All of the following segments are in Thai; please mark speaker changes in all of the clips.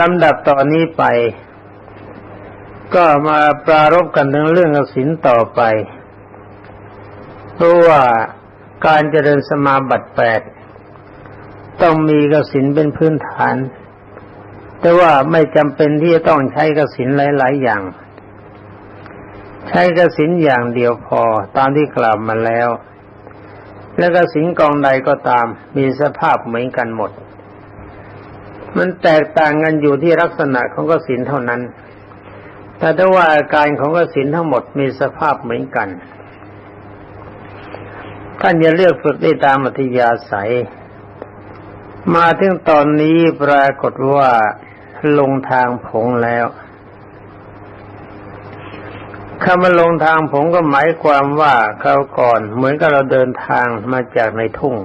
Speaker 1: ลำดับต่อนนี้ไป ก็มาปรารบกันถึงเรื่องกสินต่อไป เพราะว่าการเจริญสมาบัติแปดต้องมีกสินเป็นพื้นฐาน แต่ว่าไม่จำเป็นที่จะต้องใช้กสินหลาย ๆ อย่าง ใช้กสินอย่างเดียวพอตามที่กล่าวมาแล้ว และกสินกองใดก็ตามมีสภาพเหมือนกันหมด มันแตกต่างกันอยู่ที่ลักษณะของกสินเท่านั้น แต่ถ้าว่าอาการของกสินทั้งหมดมีสภาพเหมือนกัน ท่านจะเลือกฝึกได้ตามอัธยาศัย มาถึงตอนนี้ปรากฏว่าลงทางผงแล้วคำว่าลงทางผงก็หมายความว่าคราก่อนเหมือนกับเราเดินทางมาจากในทุ่ง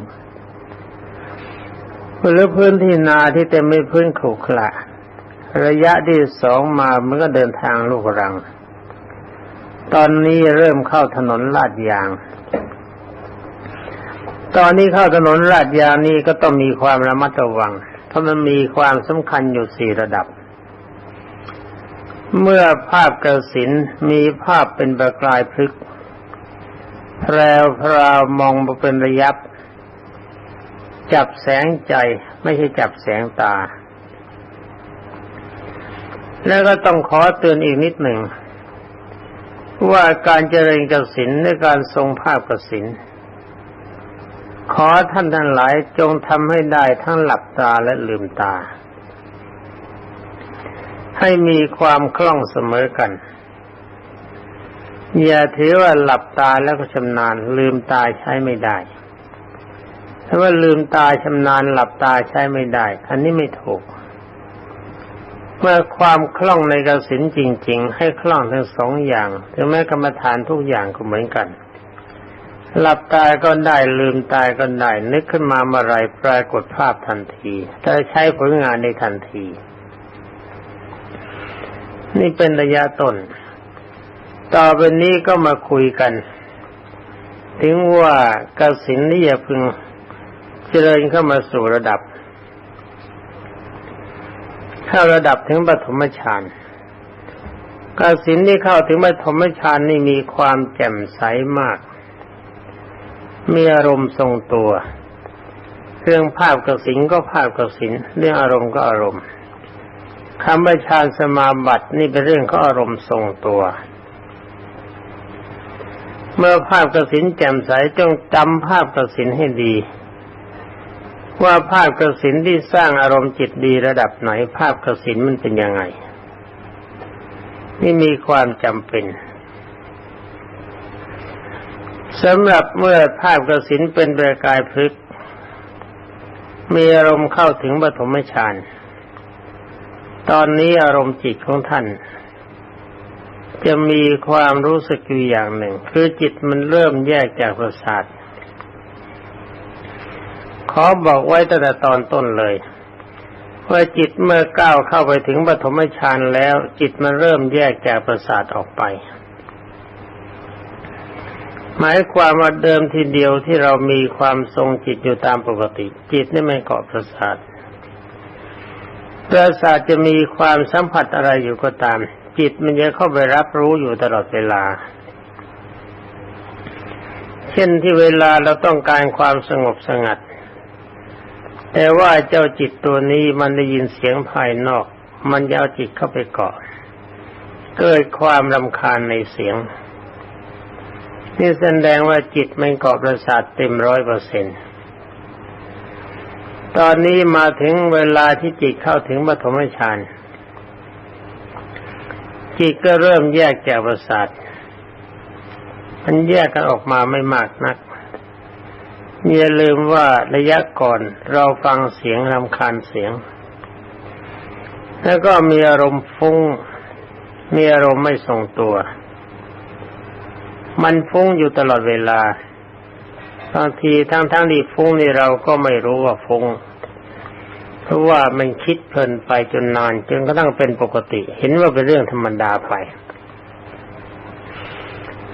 Speaker 1: หรือพื้นที่นาที่เต็มไปพื้นขรุขระระยะที่สองมามันก็เดินทางลูกรัง ตอนนี้เริ่มเข้าถนนลาดยาง ตอนนี้เข้าถนนลาดยางนี้ก็ต้องมีความระมัดระวัง เพราะมันมีความสำคัญอยู่สี่ระดับ เมื่อภาพกระสินมีภาพเป็นประกายพลึกแพรวพราวมองมาเป็นระยับ จับแสงใจไม่ใช่จับแสงตา แล้วก็ต้องขอเตือนอีกนิดหนึ่ง ว่าการเจริญกสินในการทรงภาพกสินขอท่านทั้งหลายจงทำให้ได้ทั้งหลับตาและลืมตา ให้มีความคล่องเสมอกัน อย่าถือว่าหลับตาแล้วก็ชำนาญลืมตาใช้ไม่ได้ ถ้าว่าลืมตาชำนาญหลับตาใช้ไม่ได้ อันนี้ไม่ถูก เมื่อความคล่องในกสินจริง ๆ ให้คล่องทั้งสองอย่าง ถึงแม้กรรมฐานทุกอย่างก็เหมือนกัน หลับตาก็ได้ลืมตาก็ได้ นึกขึ้นมาเมื่อไรปรากฏภาพทันทีแต่ใช้ผลงานในทันที นี่เป็นระยะต้น ต่อไปนี้ก็มาคุยกัน ถึงว่ากสินนี่อย่าพึง เจริญเข้ามาสู่ระดับ เข้าระดับถึงปฐมฌานกสินที่เข้าถึงปฐมฌานนี่มีความแจ่มใสมาก มีอารมณ์ทรงตัว เรื่องภาพกสินก็ภาพกสินเรื่องอารมณ์ก็อารมณ์คำว่าฌานสมาบัตินี่เป็นเรื่องของอารมณ์ทรงตัว เมื่อภาพกสินแจ่มใสจงจำภาพกสินให้ดี ว่าภาพกสินที่สร้างอารมณ์จิตดีระดับไหน ภาพกสินมันเป็นยังไง นี่มีความจำเป็นสำหรับเมื่อภาพกสินเป็นประกายพลึกมีอารมณ์เข้าถึงปฐมฌานตอนนี้อารมณ์จิตของท่าน จะมีความรู้สึกอยู่อย่างหนึ่ง คือจิตมันเริ่มแยกจากประสาท ขอบอกไว้ตั้งแต่ตอนต้นเลยว่าจิตเมื่อก้าวเข้าไปถึงปฐมฌานแล้ว จิตมันเริ่มแยกจากประสาทออกไป หมายความว่าเดิมทีเดียวที่เรามีความทรงจิตอยู่ตามปกติ จิตนี่ไม่เกาะประสาทประสาทจะมีความสัมผัสอะไรอยู่ก็ตาม จิตมันจะเข้าไปรับรู้อยู่ตลอดเวลา เช่นที่เวลาเราต้องการความสงบสงัด แต่ว่าเจ้าจิตตัวนี้มันได้ยินเสียงภายนอก มันจะเอาจิตเข้าไปเกาะ เกิดความรำคาญในเสียง นี่แสดงว่าจิตมันเกาะประสาทเต็มร้อยเปอร์เซ็นต์ตอนนี้มาถึงเวลาที่จิตเข้าถึงปฐมฌานจิตก็เริ่มแยกจากประสาท มันแยกกันออกมาไม่มากนัก อย่าลืมว่าระยะก่อนเราฟังเสียงรำคาญเสียง แล้วก็มีอารมณ์ฟุ้ง มีอารมณ์ไม่ทรงตัว มันฟุ้งอยู่ตลอดเวลาบางทีทั้งทั้งที่ฟุ้งนี่เราก็ไม่รู้ว่าฟุ้ง เพราะว่ามันคิดเพลินไปจนนานจนกระทั่งเป็นปกติ เห็นว่าเป็นเรื่องธรรมดาไป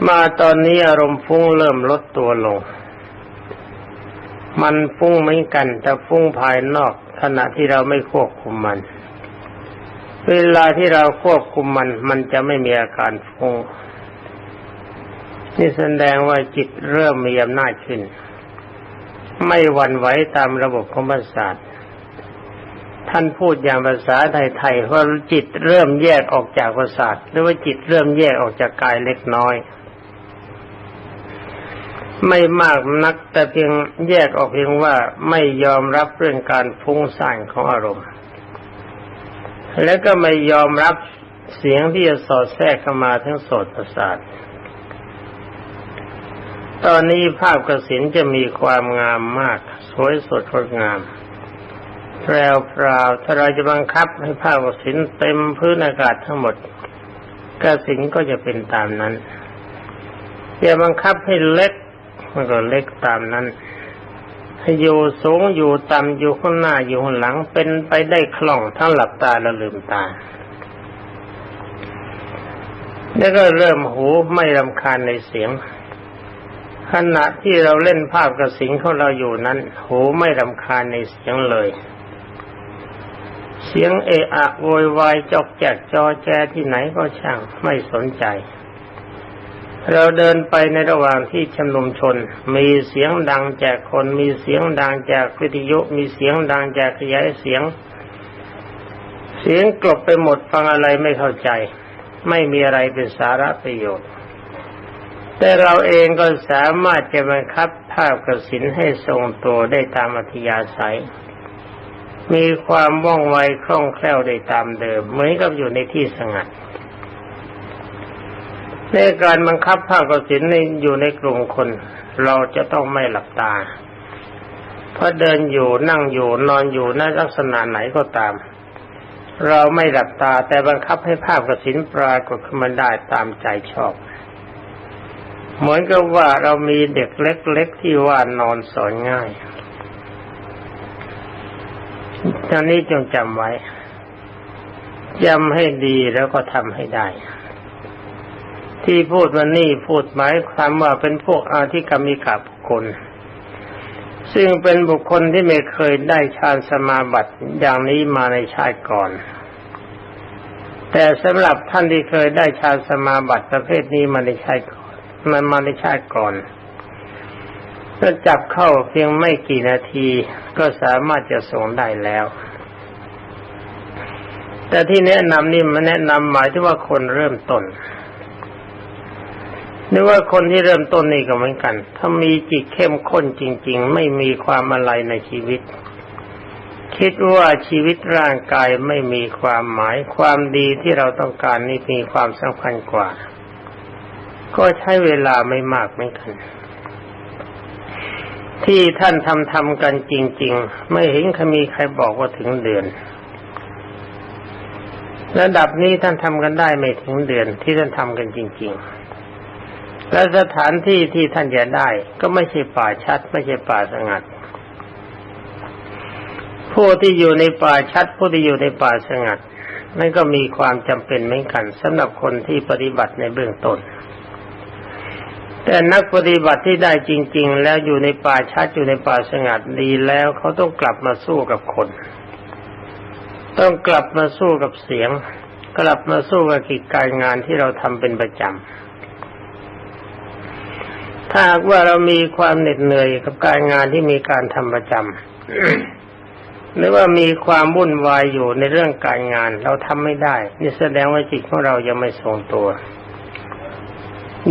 Speaker 1: มาตอนนี้อารมณ์ฟุ้งเริ่มลดตัวลง มันฟุ้งเหมือนกัน แต่ฟุ้งภายนอกขณะที่เราไม่ควบคุมมัน เวลาที่เราควบคุมมัน มันจะไม่มีอาการฟุ้งนี่แสดงว่าจิตเริ่มมีอำนาจขึ้น ไม่หวั่นไหวตามระบบของประสาทท่านพูดอย่างภาษาไทยๆว่าจิตเริ่มแยกออกจากประสาทหรือว่าจิตเริ่มแยกออกจากกายเล็กน้อย ไม่มากนักแต่เพียงแยกออกเพียงว่าไม่ยอมรับเรื่องการฟุ้งซ่านของอารมณ์ แล้วก็ไม่ยอมรับเสียงที่จะสอดแทรกเข้ามาทั้งโสตประสาทตอนนี้ภาพกระสินจะมีความงามมาก สวยสดงดงามแพรวพราวถ้าเราจะบังคับให้ภาพกระสินเต็มพื้นอากาศทั้งหมดกระสินก็จะเป็นตามนั้นอย่าบังคับให้เล็ก มันก็เล็กตามนั้นให้อยู่สูงอยู่ต่ำอยู่ข้างหน้าอยู่ข้างหลังเป็นไปได้คล่องทั้งหลับตาและลืมตา แล้วก็เริ่มหูไม่รำคาญในเสียง ขณะที่เราเล่นภาพกระสิงของเราอยู่นั้น หูไม่รำคาญในเสียงเลย เสียงเอะอะโวยวายจอกแจกจอแจที่ไหนก็ช่างไม่สนใจ เราเดินไปในระหว่างที่ชุมนุมชน มีเสียงดังจากคนมีเสียงดังจากวิทยุมีเสียงดังจากขยายเสียง เสียงกลบไปหมดฟังอะไรไม่เข้าใจ ไม่มีอะไรเป็นสาระประโยชน์ แต่เราเองก็สามารถจะบังคับภาพกระสินให้ทรงตัวได้ตามอัธยาศัย มีความว่องไวคล่องแคล่วได้ตามเดิมเหมือนกับอยู่ในที่สงัด ในการบังคับภาพกระสินในอยู่ในกลุ่มคน เราจะต้องไม่หลับตา เพราะเดินอยู่นั่งอยู่นอนอยู่ในลักษณะไหนก็ตาม เราไม่หลับตาแต่บังคับให้ภาพกระสินปรากฏขึ้นมาได้ตามใจชอบ เหมือนกับว่าเรามีเด็กเล็กๆที่ว่านอนสอนง่ายตอนนี้จงจำไว้จำให้ดีแล้วก็ทำให้ได้ ที่พูดวันนี้พูดหมายความว่าเป็นพวกอาธิกรรมิกาบุคคล ซึ่งเป็นบุคคลที่ไม่เคยได้ฌานสมาบัติอย่างนี้มาในชาติก่อน แต่สำหรับท่านที่เคยได้ฌานสมาบัติประเภทนี้มาในชาติก่อนมันมาในชาติก่อนถ้าจับเข้าเพียงไม่กี่นาทีก็สามารถจะส่งได้แล้ว แต่ที่แนะนำนี่มันแนะนำหมายถึงว่าคนเริ่มต้น นึกว่าคนที่เริ่มต้นนี่ก็เหมือนกัน ถ้ามีจิตเข้มข้นจริง ๆ ไม่มีความอะไรในชีวิต คิดว่าชีวิตร่างกายไม่มีความหมาย ความดีที่เราต้องการนี่มีความสำคัญกว่า ก็ใช้เวลาไม่มากเหมือนกัน ที่ท่านทำทำกันจริง ๆ ไม่เห็นคมีใครบอกว่าถึงเดือนระดับนี้ท่านทำกันได้ไม่ถึงเดือนที่ท่านทำกันจริง ๆ และสถานที่ที่ท่านจะได้ ก็ไม่ใช่ป่าชัด ไม่ใช่ป่าสงัด ผู้ที่อยู่ในป่าชัด ผู้ที่อยู่ในป่าสงัดนั่นก็มีความจำเป็นเหมือนกันสำหรับคนที่ปฏิบัติในเบื้องต้น แต่นักปฏิบัติที่ได้จริง ๆ แล้วอยู่ในป่าชัดอยู่ในป่าสงัดดีแล้วเขาต้องกลับมาสู้กับคน ต้องกลับมาสู้กับเสียง กลับมาสู้กับกิจการงานที่เราทำเป็นประจำ ถ้าหากว่าเรามีความเหน็ดเหนื่อยกับการงานที่มีการทำประจำหรือว่ามีความวุ่นวายอยู่ในเรื่องการงาน เราทำไม่ได้ นี่แสดงว่าจิตของเรายังไม่ทรงตัว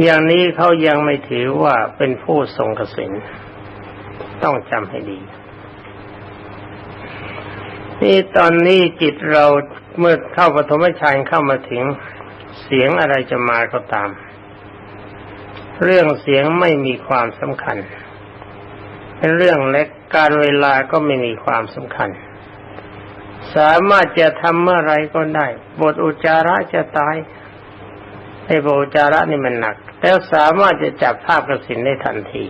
Speaker 1: อย่างนี้เขายังไม่ถือว่าเป็นผู้ทรงกสินต้องจำให้ดีนี่ตอนนี้จิตเราเมื่อเข้าปฐมฌานเข้ามาถึงเสียงอะไรจะมาก็ตาม เรื่องเสียงไม่มีความสำคัญ เป็นเรื่องเล็กการเวลาก็ไม่มีความสำคัญ สามารถจะทำเมื่อไรก็ได้ บทอุจาระจะตายไอ้บทอุจจาระนี่มันหนัก แล้วสามารถจะจับภาพกระสินได้ทันที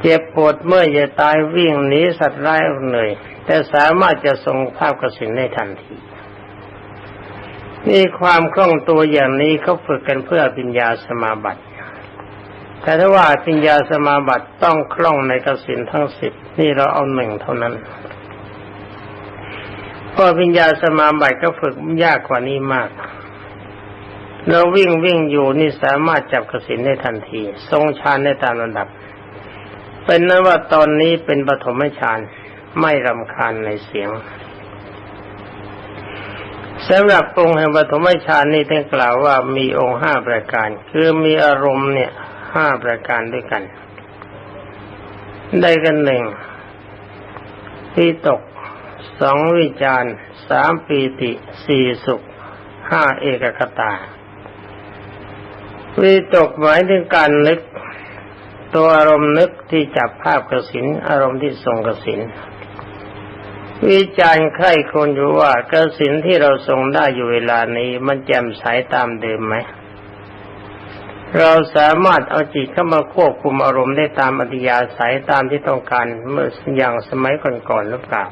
Speaker 1: เจ็บปวดเมื่อจะตายวิ่งหนีสัตว์ร้ายเหนื่อย แต่สามารถจะทรงภาพกระสินได้ทันที นี่ความคล่องตัวอย่างนี้เขาฝึกกันเพื่อปัญญาสมาบัติแต่ถ้าว่าปัญญาสมาบัติต้องคล่องในกสินทั้งสิบนี่เราเอาหนึ่งเท่านั้นเพอปัญญาสมาบัติก็ฝึกยากกว่านี้มาก เราวิ่งวิ่งอยู่นี่สามารถจับกสินได้ทันที ทรงฌานได้ตามลำดับ เป็นนั้นว่าตอนนี้เป็นปฐมฌานไม่รำคาญในเสียง สำหรับองค์แห่งปฐมฌานนี่ท่านกล่าวว่ามีองค์ห้าประการ คือมีอารมณ์เนี่ยห้าประการด้วยกัน ได้กันหนึ่งวิตกสองวิจารสามปีติสี่สุขห้าเอกคตาวิตกหมายถึงการนึก ตัวอารมณ์นึกที่จับภาพกสินอารมณ์ที่ทรงกสิน วิจารณ์ใครคนอยู่ว่ากระสินที่เราทรงได้อยู่เวลานี้ มันแจ่มใสตามเดิมไหมเราสามารถเอาจิตเข้ามาควบคุมอารมณ์ได้ตามอธิยาสายตามที่ต้องการเมื่ออย่างสมัยก่อนๆหรือเปล่า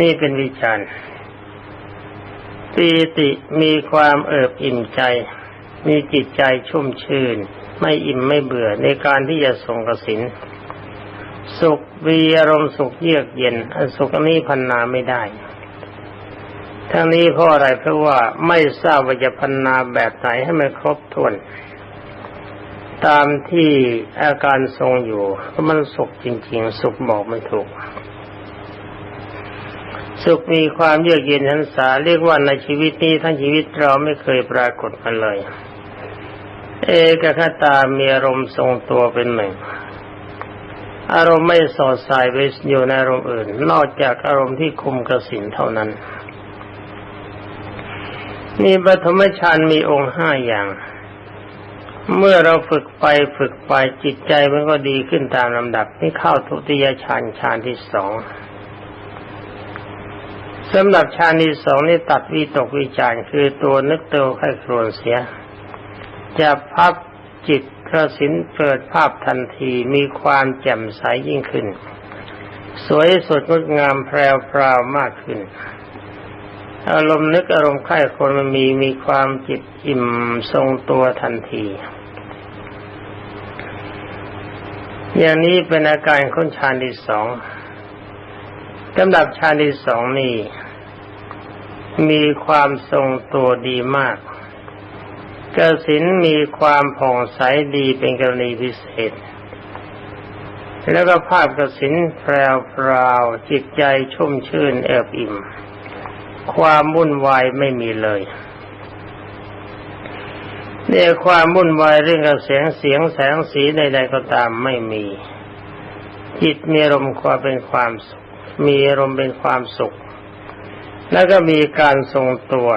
Speaker 1: นี่เป็นวิจารณ์ปีติมีความเอิบอิ่มใจ มีจิตใจชุ่มชื่น ไม่อิ่มไม่เบื่อในการที่จะส่งกสิน สุขมีอารมณ์สุขเยือกเย็นอันสุขนี้พันนาไม่ได้ ทั้งนี้เพราะอะไรเพราะว่าไม่ทราบว่าจะพันนาแบบไหนให้มันครบถ้วน ตามที่อาการทรงอยู่เพราะมันสุขจริง ๆ สุขบอกไม่ถูก สุขมีความเยือกเย็นหันษาเรียกว่าในชีวิตนี้ทั้งชีวิตเราไม่เคยปรากฏมาเลย เอกคตามีอารมณ์ทรงตัวเป็นหนึ่ง อารมณ์ไม่สอดสายไปอยู่ในอารมณ์อื่น นอกจากอารมณ์ที่คุมกสินเท่านั้นนี่ปฐมฌานมีองค์ห้าอย่าง เมื่อเราฝึกไปฝึกไปจิตใจมันก็ดีขึ้นตามลำดับนี่เข้าทุติยฌานฌานที่สองสำหรับฌานที่สองนี่ตัดวิตกวิจารคือตัวนึกตัวไข้ครวนเสีย จะพับจิต กระสินเกิดภาพทันทีมีความแจ่มใสยิ่งขึ้น สวยสดงดงามแพรวพราวมากขึ้น อารมณ์นึกอารมณ์ใคร่คนมันมีมีความจิตอิ่มทรงตัวทันที อย่างนี้เป็นอาการค้นฌานที่สองลำดับฌานที่สองนี่มีความทรงตัวดีมาก กสินมีความผ่องใสดีเป็นกรณีพิเศษ แล้วก็ภาพกสินแพรวพราวจิตใจชุ่มชื่นเอิบอิ่ม ความวุ่นวายไม่มีเลยเนี่ยความวุ่นวายเรื่องกับเสียงเสียงแสงสีใดๆก็ตามไม่มี จิตมีอารมณ์ความเป็นความสุข มีอารมณ์เป็นความสุข แล้วก็มีการทรงตัว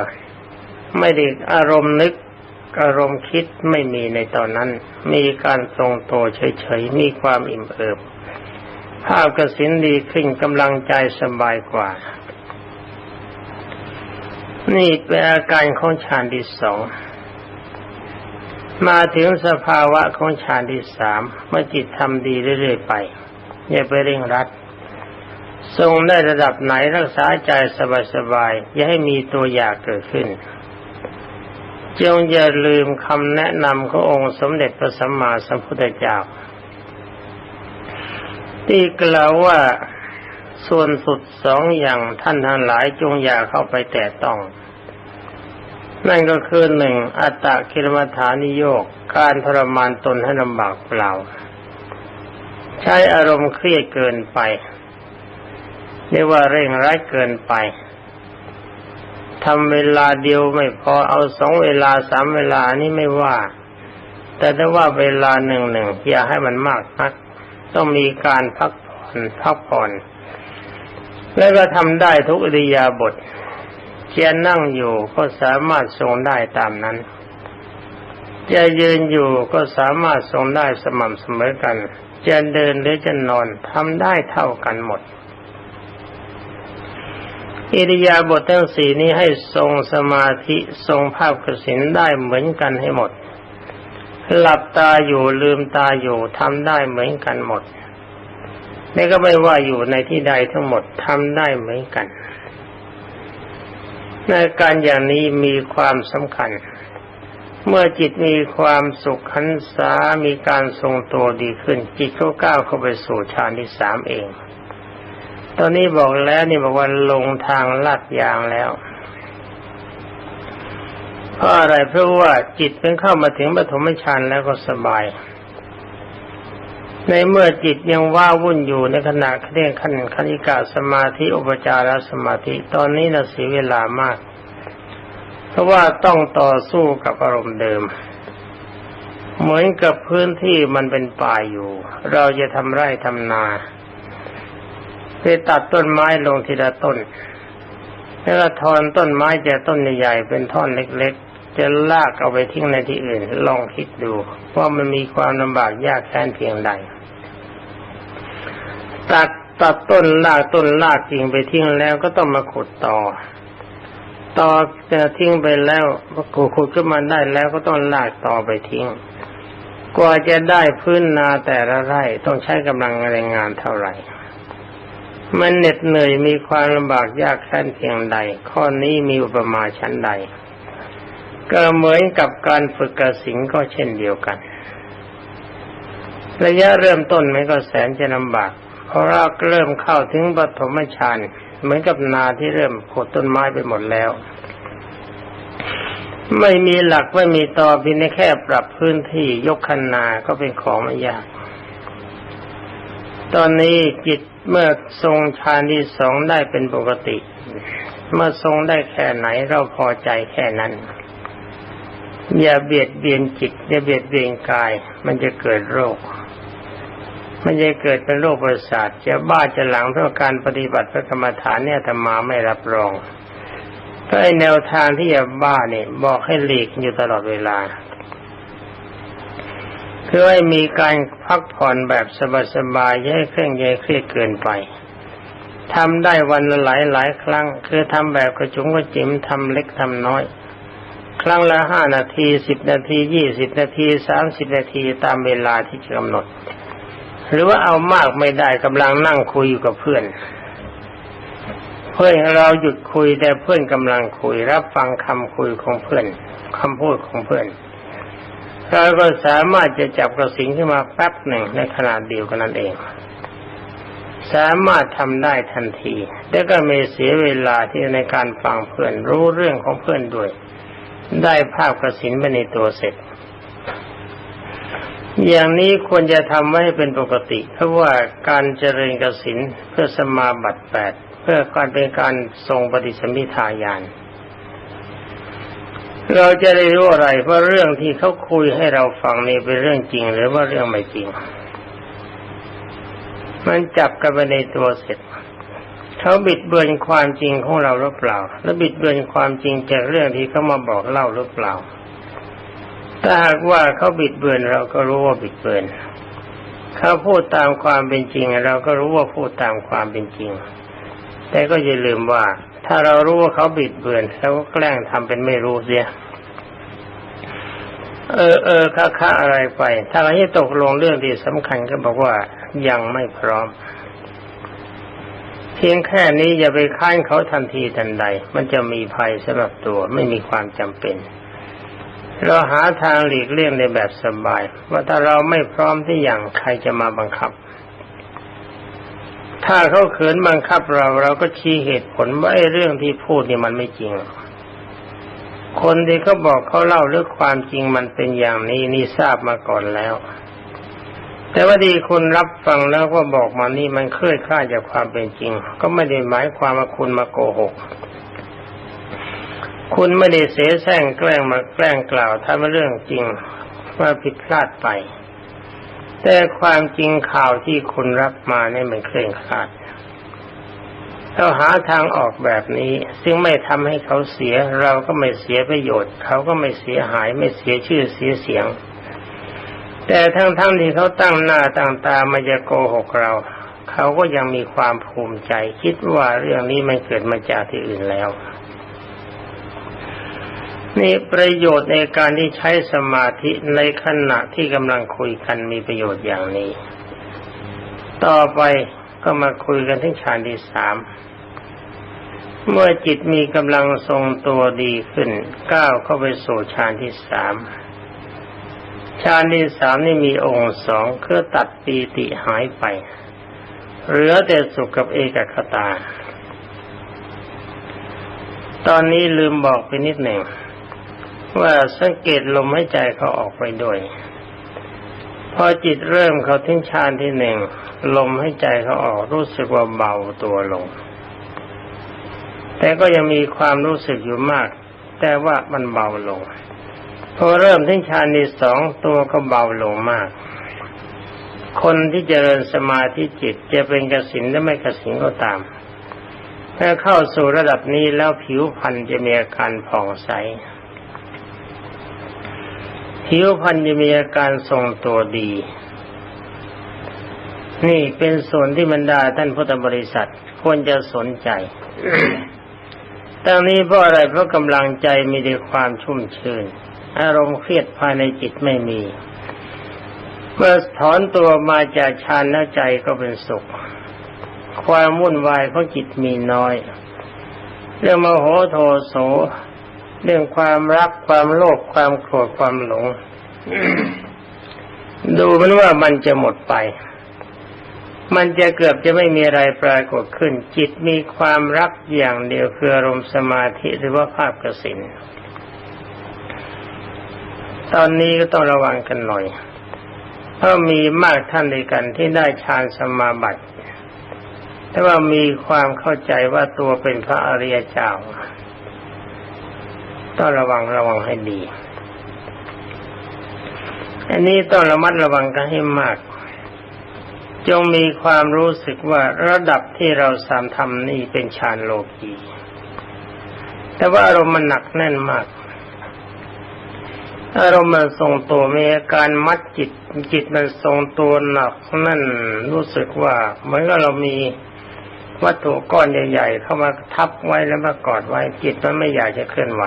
Speaker 1: ไม่ได้อารมณ์นึก อารมณ์คิดไม่มีในตอนนั้น มีการทรงตัวเฉยๆ มีความอิ่มเอิบ ภาพกสินดีขึ้นกำลังใจสบายกว่า นี่เป็นอาการของฌานที่สอง มาถึงสภาวะของฌานที่สามเมื่อจิตทำดีเรื่อยๆไปอย่าไปเร่งรัดทรงได้ระดับไหนรักษาใจสบายๆอย่าให้มีตัวอยากเกิดขึ้น จงอย่าลืมคำแนะนำขององค์สมเด็จพระสัมมาสัมพุทธเจ้าที่กล่าวว่าส่วนสุดสองอย่างท่านทั้งหลายจงอย่าเข้าไปแตะต้อง นั่นก็คือหนึ่งอัตตะกิรมฐานิโยกการทรมานตนให้ลำบากเปล่า ใช้อารมณ์เครียดเกินไปเรียกว่าเร่งร้ายเกินไป ทำเวลาเดียวไม่พอเอาสองเวลาสามเวลานี่ไม่ว่า แต่ถ้าว่าเวลาหนึ่งหนึ่งอย่าให้มันมากนัก ต้องมีการพักผ่อนพักผ่อน แล้วก็ทำได้ทุกอริยาบทจะนั่งอยู่ก็สามารถทรงได้ตามนั้นจะยืนอยู่ก็สามารถทรงได้สม่ำเสมอกัน จะเดินหรือจะนอนทำได้เท่ากันหมด อิริยาบถทั้งสี่นี้ให้ทรงสมาธิทรงภาพกสินได้เหมือนกันให้หมด หลับตาอยู่ลืมตาอยู่ทำได้เหมือนกันหมดนี่ก็ไม่ว่าอยู่ในที่ใดทั้งหมดทำได้เหมือนกันในการอย่างนี้มีความสำคัญ เมื่อจิตมีความสุขขันษามีการทรงตัวดีขึ้น จิตก็ก้าวเข้าไปสู่ฌานที่สามเอง ตอนนี้บอกแล้วนี่บอกว่าลงทางลาดยางแล้วเพราะอะไรเพราะว่าจิตเพิ่งเข้ามาถึงปฐมฌานแล้วก็สบาย ในเมื่อจิตยังว่าวุ่นอยู่ในขณะเรียกขั้นคณิกาสมาธิอุปจารสมาธิตอนนี้เราเสียเวลามาก เพราะว่าต้องต่อสู้กับอารมณ์เดิม เหมือนกับพื้นที่มันเป็นป่าอยู่ เราจะทำไร่ทำนา ไปตัดต้นไม้ลงทีละต้นแล้วก็ทอนต้นไม้จากต้นใหญ่ๆเป็นท่อนเล็กๆ จะลากเอาไปทิ้งในที่อื่น ลองคิดดูว่ามันมีความลำบากยากแค้นเพียงใด ตัดตัดต้นลากต้นลากจริงไปทิ้งแล้วก็ต้องมาขุดต่อ ต่อจะทิ้งไปแล้วพอขุดขึ้นมาได้แล้วก็ต้องลากต่อไปทิ้ง กว่าจะได้พื้นนาแต่ละไร่ต้องใช้กำลังแรงงานเท่าไหร่ มันเหน็ดเหนื่อยมีความลำบากยากแค้นเพียงใด ข้อนี้มีอุปมาชั้นใด ก็เหมือนกับการฝึกกระสิงก็เช่นเดียวกัน ระยะเริ่มต้นมันก็แสนจะลำบาก เพราะเราเริ่มเข้าถึงปฐมฌานเหมือนกับนาที่เริ่มขุดต้นไม้ไปหมดแล้ว ไม่มีหลักไม่มีตอเพียงแค่ปรับพื้นที่ยกคันนาก็เป็นของไม่ยาก ตอนนี้จิต เมื่อทรงฌานที่สองได้เป็นปกติ เมื่อทรงได้แค่ไหนเราพอใจแค่นั้น อย่าเบียดเบียนจิต อย่าเบียดเบียนกาย มันจะเกิดโรค มันจะเกิดเป็นโรคประสาทจะบ้าจะหลังเพราะการปฏิบัติพระกรรมฐานเนี่ยธรรมาไม่รับรองเพราะไอแนวทางที่จะบ้าเนี่ยบอกให้หลีกอยู่ตลอดเวลา คือให้มีการพักผ่อนแบบสบายๆอย่าให้เคร่งอย่าให้เครียดเกินไปทำได้วันละหลายหลายครั้ง คือทำแบบกระจุงกระจิ๋มทำเล็กทำน้อย ครั้งละห้านาทีสิบนาทียี่สิบนาทีสามสิบนาทีตามเวลาที่กำหนด หรือว่าเอามากไม่ได้กำลังนั่งคุยอยู่กับเพื่อน เพื่อนเราหยุดคุยแต่เพื่อนกำลังคุยรับฟังคำคุยของเพื่อนคำพูดของเพื่อน เราก็สามารถจะจับกระสิงขึ้นมาแป๊บหนึ่งในขนาดเดียวกันนั่นเอง สามารถทำได้ทันที แล้วก็ไม่เสียเวลาที่ในการฟังเพื่อนรู้เรื่องของเพื่อนด้วย ได้ภาพกระสินไปในตัวเสร็จ อย่างนี้ควรจะทำไว้ให้เป็นปกติ เพราะว่าการเจริญกสินเพื่อสมาบัติแปดเพื่อการเป็นการทรงปฏิสมิทายาน เราจะได้รู้อะไรเพราะเรื่องที่เขาคุยให้เราฟังนี่เป็นเรื่องจริงหรือว่าเรื่องไม่จริง มันจับกันไปในตัวเสร็จเขาบิดเบือนความจริงของเราหรือเปล่า และบิดเบือนความจริงจากเรื่องที่เขามาบอกเล่าหรือเปล่า ถ้าหากว่าเขาบิดเบือนเราก็รู้ว่าบิดเบือนเขาพูดตามความเป็นจริง เราก็รู้ว่าพูดตามความเป็นจริง แต่ก็อย่าลืมว่า ถ้าเรารู้ว่าเขาบิดเบือนเราก็แกล้งทำเป็นไม่รู้เสีย เออเออค่าค่าอะไรไป ถ้าเราให้ตกลงเรื่องที่สำคัญก็บอกว่ายังไม่พร้อม เพียงแค่นี้อย่าไปค้านเขาทันทีทันใด มันจะมีภัยสำหรับตัวไม่มีความจำเป็นเราหาทางหลีกเลี่ยงในแบบสบาย ว่าถ้าเราไม่พร้อมที่อย่างใครจะมาบังคับ ถ้าเขาเขินบังคับเราเราก็ชี้เหตุผลว่าไอ้เรื่องที่พูดนี่มันไม่จริง คนที่เขาบอกเขาเล่าเรื่องความจริงมันเป็นอย่างนี้นี่ทราบมาก่อนแล้ว แต่ว่าดีคุณรับฟังแล้วก็บอกมานี่มันเคลื่อนคลาดจากความเป็นจริง ก็ไม่ได้หมายความว่าคุณมาโกหก คุณไม่ได้เสแสร้งแกล้งมาแกล้งกล่าวถ้าเป็นเรื่องจริงว่าผิดพลาดไป แต่ความจริงข่าวที่คุณรับมาเนี่ยมันเคร่งคลาดเราหาทางออกแบบนี้ ซึ่งไม่ทำให้เขาเสีย เราก็ไม่เสียประโยชน์ เขาก็ไม่เสียหายไม่เสียชื่อเสียเสียง แต่ทั้งๆทที่เขาตั้งหน้าตั้งตามาจะโกหกเรา เขาก็ยังมีความภูมิใจ คิดว่าเรื่องนี้มันเกิดมาจากที่อื่นแล้ว นี่ประโยชน์ในการที่ใช้สมาธิในขณะที่กำลังคุยกันมีประโยชน์อย่างนี้ ต่อไปก็มาคุยกันที่ฌานที่สาม เมื่อจิตมีกำลังทรงตัวดีขึ้นก้าวเข้าไปสู่ฌานที่สามฌานที่สามนี่มีองค์สองคือตัดปีติหายไป เหลือแต่สุขกับเอกคตา ตอนนี้ลืมบอกไปนิดหนึ่ง ว่าสังเกตลมหายใจเขาออกไปด้วย พอจิตเริ่มเขาทิ้งฌานที่หนึ่งลมหายใจเขาออกรู้สึกว่าเบาตัวลง แต่ก็ยังมีความรู้สึกอยู่มาก แต่ว่ามันเบาลง พอเริ่มทิ้งฌานที่สองตัวก็เบาลงมาก คนที่เจริญสมาธิจิตจะเป็นกสินหรือไม่กสินก็ตามถ้าเข้าสู่ระดับนี้แล้วผิวพรรณจะมีอาการผ่องใส ผิวพรรณจะมีอาการทรงตัวดี นี่เป็นส่วนที่บรรดาท่านพุทธบริษัทควรจะสนใจตั้งนี้เพราะอะไรเพราะกำลังใจมีแต่ความชุ่มชื่น อารมณ์เครียดภายในจิตไม่มีเมื่อถอนตัวมาจากฌานแล้วใจก็เป็นสุข ความวุ่นวายของจิตมีน้อย เรื่องมโหโทโส เรื่องความรักความโลภความโกรธความหลง ดูมันว่ามันจะหมดไป มันจะเกือบจะไม่มีอะไรปรากฏขึ้น จิตมีความรักอย่างเดียวคืออารมณ์สมาธิหรือว่าภาพกสินตอนนี้ก็ต้องระวังกันหน่อยเพราะมีมากท่านด้วยกันที่ได้ฌานสมาบัติแต่ว่ามีความเข้าใจว่าตัวเป็นพระอริยเจ้า ต้องระวังระวังให้ดี อันนี้ต้องระมัดระวังกันให้มาก จงมีความรู้สึกว่าระดับที่เราสามทำนี่เป็นฌานโลกีแต่ว่าอารมณ์มันหนักแน่นมาก อารมณ์มันทรงตัวมีอาการมัดจิตจิตมันทรงตัวหนักนั่นรู้สึกว่าเหมือนกับเรามี วัตถุก้อนใหญ่ๆเข้ามาทับไว้แล้วมากอดไว้จิตมันไม่อยากจะเคลื่อนไหว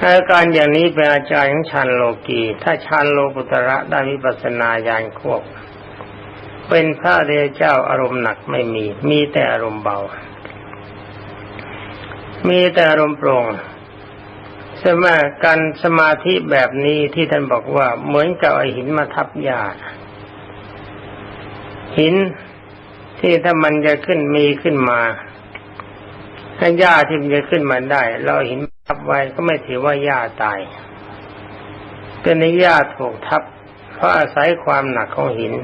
Speaker 1: อาการอย่างนี้เป็นอาจารย์ของฌานโลกีถ้าฌานโลกุตระได้วิปัสนาญาณควบ เป็นพระเรียเจ้าอารมณ์หนักไม่มี มีแต่อารมณ์เบา มีแต่อารมณ์โปร่งสมาการสมาธิแบบนี้ที่ท่านบอกว่าเหมือนกับไอหินมาทับหญ้า หินที่ถ้ามันจะขึ้นมีขึ้นมาถ้าหญ้าที่มันจะขึ้นมาได้ เราหินทับไว้ก็ไม่ถือว่าหญ้าตายเป็นในหญ้าถูกทับเพราะอาศัยความหนักของหิน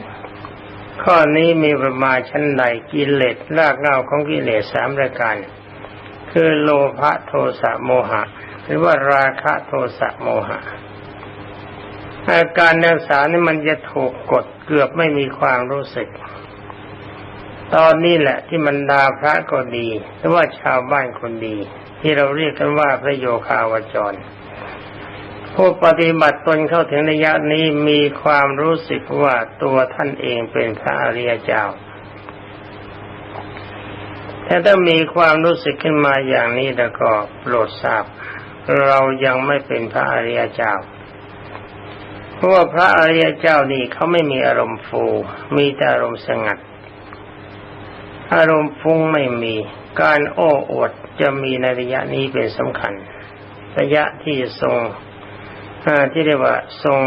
Speaker 1: ข้อนี้มีประมาณชั้นใดกิเลสรากเหง้าของกิเลสสามรายการ คือโลภะโทสะโมหะ หรือว่าราคะโทสะโมหะ อาการนักษานี่มันจะถูกกดเกือบไม่มีความรู้สึก ตอนนี้แหละที่มันดาพระก็ดี หรือว่าชาวบ้านคนดี ที่เราเรียกกันว่าพระโยคาวจรผู้ปฏิบัติตนเข้าถึงระยะนี้มีความรู้สึกว่าตัวท่านเองเป็นพระอริยเจ้าแต่ถ้ามีความรู้สึกขึ้นมาอย่างนี้แล้วก็โปรดทราบ เรายังไม่เป็นพระอริยเจ้า เพราะว่าพระอริยเจ้านี่เขาไม่มีอารมณ์ฟู มีแต่อารมณ์สงัด อารมณ์ฟุ้งไม่มี การโอ้อวดจะมีในระยะนี้เป็นสำคัญ ระยะที่ทรงที่เรียกว่าทรง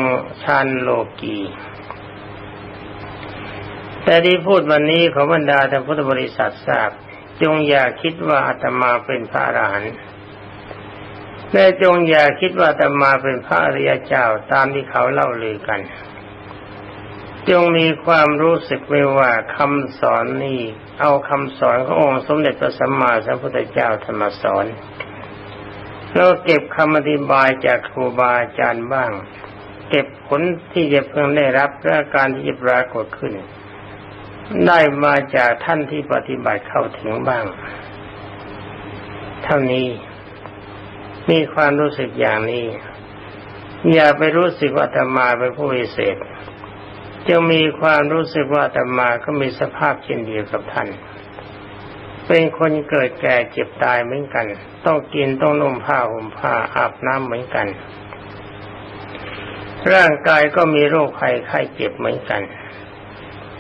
Speaker 1: ชานโลกีแต่ที่พูดวันนี้ขอบรรดาท่านพุทธบริษัททราบ จงอย่าคิดว่าอาตมาเป็นพระอรหันต์ และจงอย่าคิดว่าอาตมาเป็นพระอริยเจ้าตามที่เขาเล่าลือกัน จงมีความรู้สึกไว้ว่าคำสอนนี้เอาคำสอนขององค์สมเด็จพระสัมมาสัมพุทธเจ้าธรรมสอนแล้วเก็บคำอธิบายจากครูบาอาจารย์บ้าง เก็บผลที่จะเพิ่งได้รับและการที่จะปรากฏขึ้น ได้มาจากท่านที่ปฏิบัติเข้าถึงบ้าง เท่านี้ มีความรู้สึกอย่างนี้ อย่าไปรู้สึกว่าธรรมาเป็นผู้วิเศษจะมีความรู้สึกว่าธรรมาก็มีสภาพเช่นเดียวกับท่าน เป็นคนเกิดแก่เจ็บตายเหมือนกัน ต้องกินต้องนุ่มผ้าห่มผ้าอาบน้ำเหมือนกัน ร่างกายก็มีโรคภัยไข้เจ็บเหมือนกัน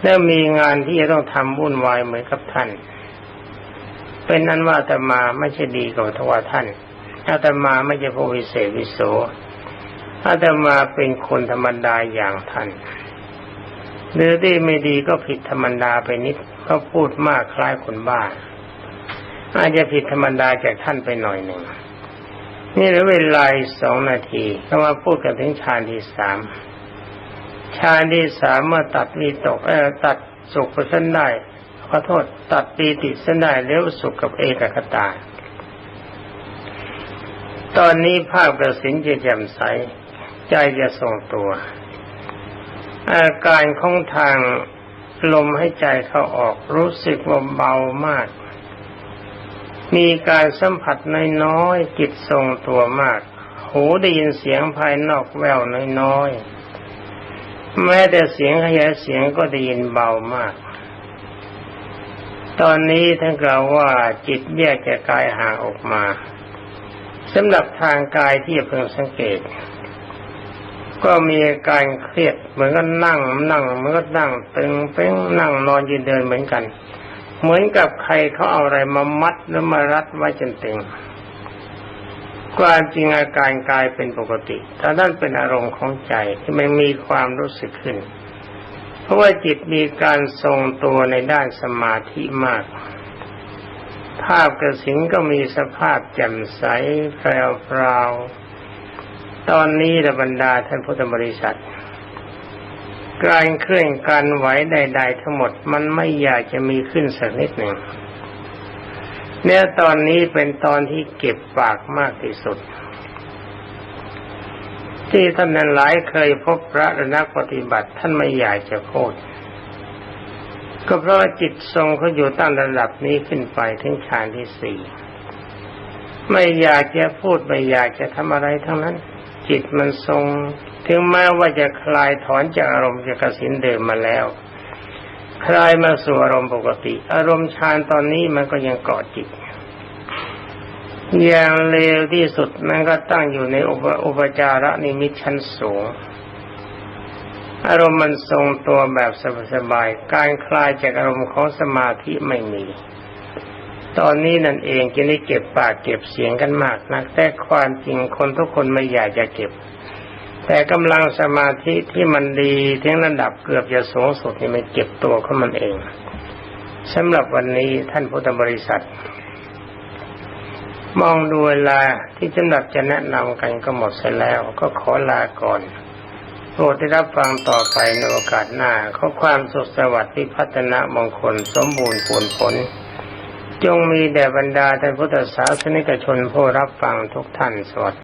Speaker 1: และมีงานที่จะต้องทำวุ่นวายเหมือนกับท่าน เป็นนั้นว่าอาตมาไม่ใช่ดีกว่าทว่าท่าน อาตมาไม่ใช่ผู้วิเศษวิโสอาตมาเป็นคนธรรมดาอย่างท่านหรือที่ไม่ดีก็ผิดธรรมดาไปนิดก็พูดมากคล้ายคนบ้าอาจจะผิดธรรมดาจากท่านไปหน่อยหนึ่งนี่เหลือเวลาสองนาทีก็มาพูดกันถึงฌานที่สามฌานที่สามเมื่อตัดวีตกเออตัดสุขเส้นได้ขอโทษตัดปีติเส้นได้เลี้ยวสุขกับเอกคตา ตอนนี้ภาพกระสินจะแจ่มใส ใจจะทรงตัว อาการของทางลมให้ใจเข้าออกรู้สึกว่าเบามาก มีการสัมผัสน้อยๆจิตทรงตัวมาก หูได้ยินเสียงภายนอกแววน้อยๆแม้แต่เสียงขยายเสียงก็ได้ยินเบามาก ตอนนี้ท่านกล่าวว่าจิตแยกจากกายห่างออกมา สำหรับทางกายที่เพิ่งสังเกต ก็มีอาการเครียดเหมือนกับนั่งนั่งเหมือนกับนั่งตึงเป้งนั่งนอนยืนเดินเหมือนกัน เหมือนกับใครเขาเอาอะไรมามัดแล้วมารัดไว้จนตึงความจริงอาการกายเป็นปกติแต่นั่นเป็นอารมณ์ของใจที่ไม่มีความรู้สึกขึ้น เพราะว่าจิตมีการทรงตัวในด้านสมาธิมาก ภาพกระสินก็มีสภาพแจ่มใสแปรวพราวตอนนี้ระบรรดาท่านพุทธบริษัท การเคลื่อนการไหวใด ๆ ทั้งหมดมันไม่อยากจะมีขึ้นสักนิดหนึ่งเนี่ยตอนนี้เป็นตอนที่เก็บปากมากที่สุด ที่ท่านนั้นหลายเคยพบพระและนักปฏิบัติท่านไม่อยากจะพูด ก็เพราะจิตทรงเขาอยู่ตั้งระดับนี้ขึ้นไปถึงฌานที่สี่ไม่อยากจะพูดไม่อยากจะทำอะไรทั้งนั้น จิตมันทรง ถึงแม้ว่าจะคลายถอนจากอารมณ์จากกสินเดิมมาแล้ว คลายมาสู่อารมณ์ปกติ อารมณ์ฌานตอนนี้มันก็ยังเกาะจิตอย่างเลวที่สุดมันก็ตั้งอยู่ในอุปจาระนิมิตชั้นสูง อารมณ์มันทรงตัวแบบสบายๆการคลายจากอารมณ์ของสมาธิไม่มี ตอนนี้นั่นเองจะได้เก็บปากเก็บเสียงกันมากนัก แต่ความจริงคนทุกคนไม่อยากจะเก็บ แต่กำลังสมาธิที่มันดีถึงระดับเกือบจะสูงสุดนี่มันเก็บตัวของมันเองสำหรับวันนี้ท่านพุทธบริษัท มองดูเวลาที่สำหรับจะแนะนำกันก็หมดเสร็จแล้วก็ขอลาก่อน โปรดได้รับฟังต่อไปในโอกาสหน้าขอความสุขสวัสดิ์ที่พัฒนามงคลสมบูรณ์ผลผล จงมีแด่บรรดาท่านพุทธศาสนิกชนผู้รับฟังทุกท่านสวัสดี